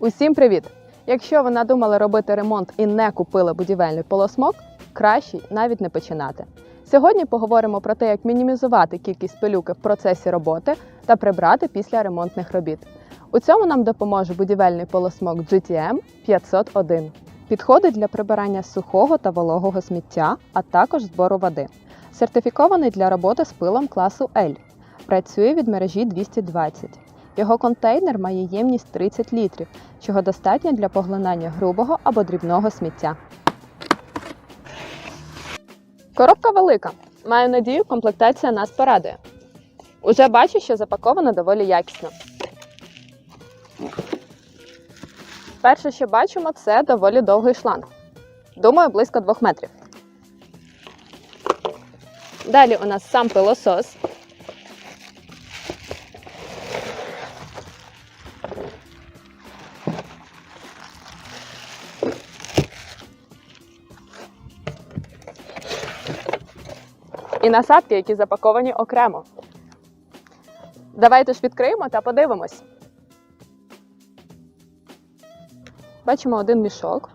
Усім привіт! Якщо ви надумали робити ремонт і не купили будівельний полосмок, краще навіть не починати. Сьогодні поговоримо про те, як мінімізувати кількість пилюки в процесі роботи та прибрати після ремонтних робіт. У цьому нам допоможе будівельний полосмок GTM 501. Підходить для прибирання сухого та вологого сміття, а також збору води. Сертифікований для роботи з пилом класу L. Працює від мережі 220. Його контейнер має ємність 30 літрів, чого достатньо для поглинання грубого або дрібного сміття. Коробка велика. Маю надію, комплектація нас порадує. Уже бачу, що запаковано доволі якісно. Перше, що бачимо, це доволі довгий шланг. Думаю, близько 2 метрів. Далі у нас сам пилосос. І насадки, які запаковані окремо. Давайте ж відкриємо та подивимось. Бачимо один мішок.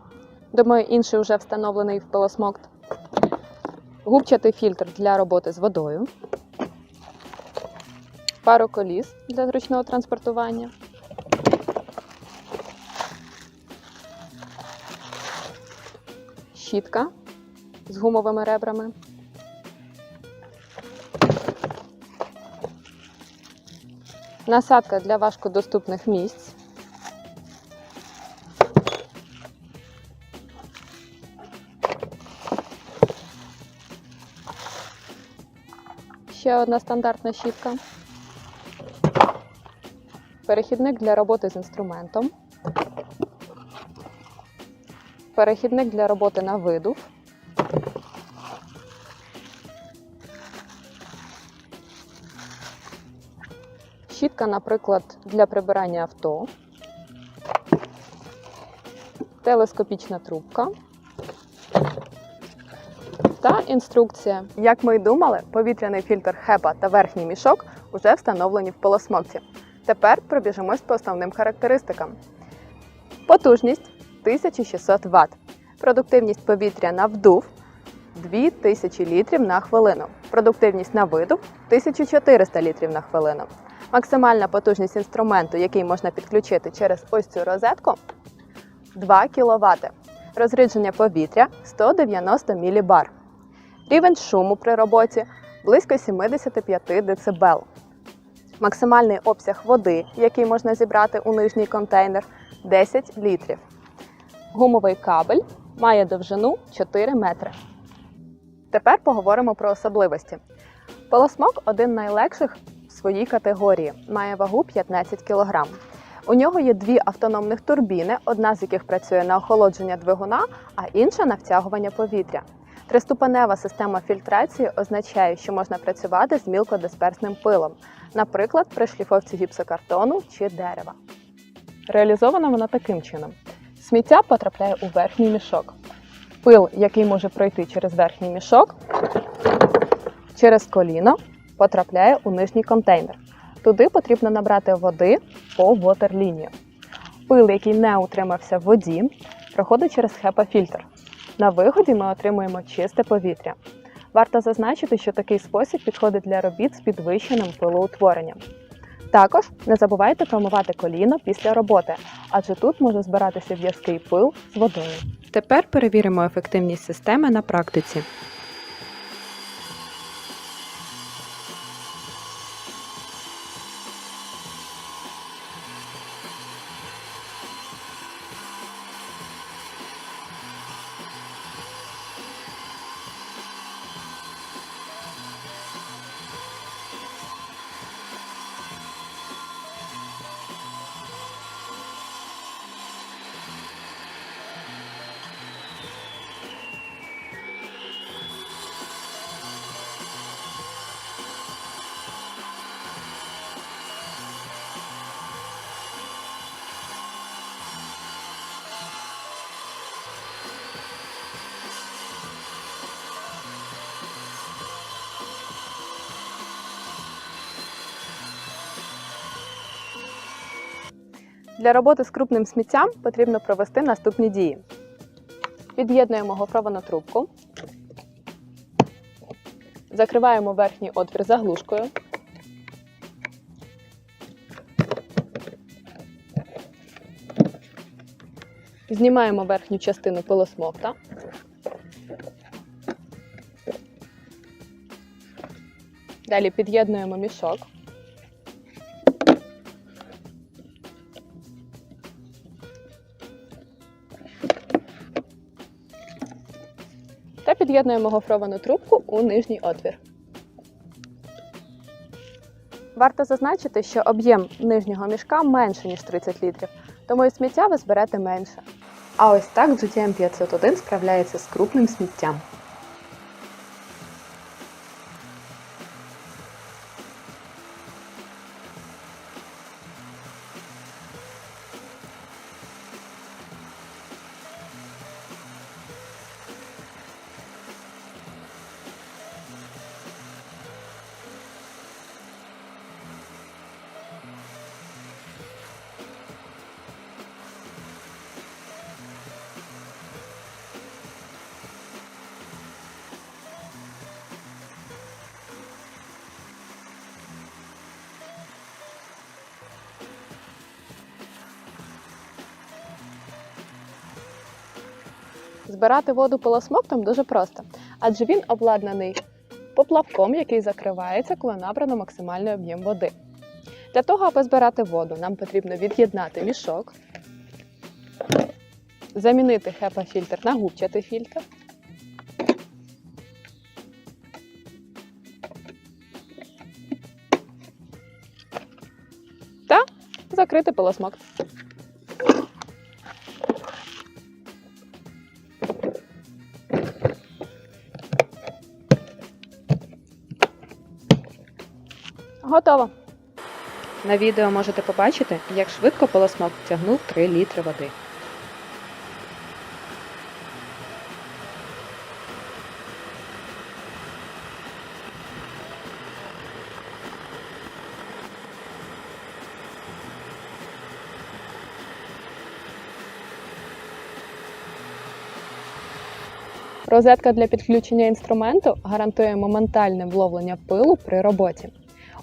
Думаю, інший вже встановлений в пилосмокт. Губчатий фільтр для роботи з водою. Пару коліс для зручного транспортування. Щітка з гумовими ребрами. Насадка для важкодоступних місць. Ще одна стандартна щітка. Перехідник для роботи з інструментом. Перехідник для роботи на видув. Щітка, наприклад, для прибирання авто. Телескопічна трубка. Та інструкція. Як ми й думали, повітряний фільтр HEPA та верхній мішок вже встановлені в полосмокці. Тепер пробіжимось по основним характеристикам. Потужність 1600 Вт. Продуктивність повітря на вдув 2000 літрів на хвилину. Продуктивність на видув 1400 літрів на хвилину. Максимальна потужність інструменту, який можна підключити через ось цю розетку 2 кВт. Розрідження повітря 190 мілібар. Рівень шуму при роботі близько 75 дБ. Максимальний обсяг води, який можна зібрати у нижній контейнер 10 літрів. Гумовий кабель має довжину 4 метри. Тепер поговоримо про особливості. Полосмок один найлегших своїй категорії, має вагу 15 кг. У нього є дві автономних турбіни, одна з яких працює на охолодження двигуна, а інша на втягування повітря. Триступенева система фільтрації означає, що можна працювати з мілкодисперсним пилом, наприклад, при шліфовці гіпсокартону чи дерева. Реалізована вона таким чином: сміття потрапляє у верхній мішок. Пил, який може пройти через верхній мішок, через коліно потрапляє у нижній контейнер. Туди потрібно набрати води по вотерлінію. Пил, який не утримався в воді, проходить через HEPA-фільтр. На виході ми отримуємо чисте повітря. Варто зазначити, що такий спосіб підходить для робіт з підвищеним пилоутворенням. Також не забувайте промивати коліно після роботи, адже тут може збиратися в'язкий пил з водою. Тепер перевіримо ефективність системи на практиці. Для роботи з крупним сміттям потрібно провести наступні дії. Під'єднуємо гофровану трубку. Закриваємо верхній отвір заглушкою. Знімаємо верхню частину пилосмокта. Далі під'єднуємо мішок. Під'єднуємо гофровану трубку у нижній отвір. Варто зазначити, що об'єм нижнього мішка менше, ніж 30 літрів, тому і сміття ви зберете менше. А ось так GTM 501 справляється з крупним сміттям. Збирати воду пилосмоктом дуже просто, адже він обладнаний поплавком, який закривається, коли набрано максимальний об'єм води. Для того, аби збирати воду, нам потрібно від'єднати мішок, замінити HEPA-фільтр на губчатий фільтр. Та закрити пилосмокт. Готово. На відео можете побачити, як швидко полосмок втягнув 3 літри води. Розетка для підключення інструменту гарантує моментальне вловлення пилу при роботі.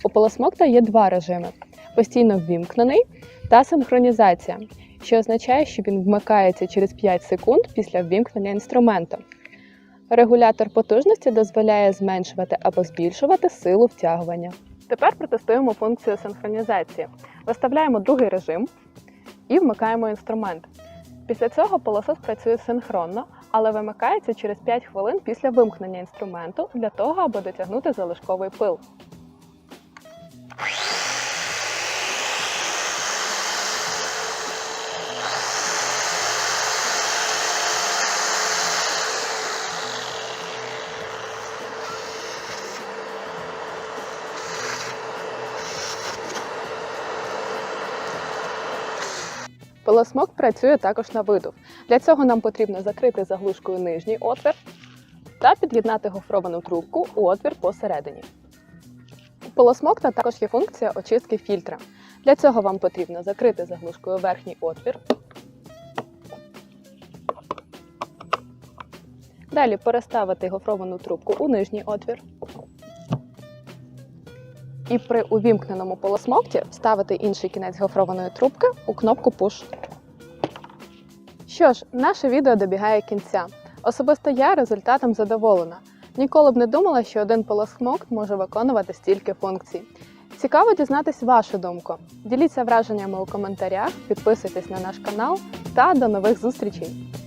У полосмокта є два режими: постійно ввімкнений та синхронізація, що означає, що він вмикається через 5 секунд після ввімкнення інструменту. Регулятор потужності дозволяє зменшувати або збільшувати силу втягування. Тепер протестуємо функцію синхронізації. Виставляємо другий режим і вмикаємо інструмент. Після цього пилосос працює синхронно, але вимикається через 5 хвилин після вимкнення інструменту для того, аби дотягнути залишковий пил. Пилосмок працює також на видув. Для цього нам потрібно закрити заглушкою нижній отвір та під'єднати гофровану трубку у отвір посередині. У пилосмокта також є функція очистки фільтра. Для цього вам потрібно закрити заглушкою верхній отвір. Далі переставити гофровану трубку у нижній отвір. І при увімкненому полосмокті вставити інший кінець гофрованої трубки у кнопку Push. Що ж, наше відео добігає кінця. Особисто я результатом задоволена. Ніколи б не думала, що один полосмокт може виконувати стільки функцій. Цікаво дізнатись вашу думку. Діліться враженнями у коментарях, підписуйтесь на наш канал та до нових зустрічей!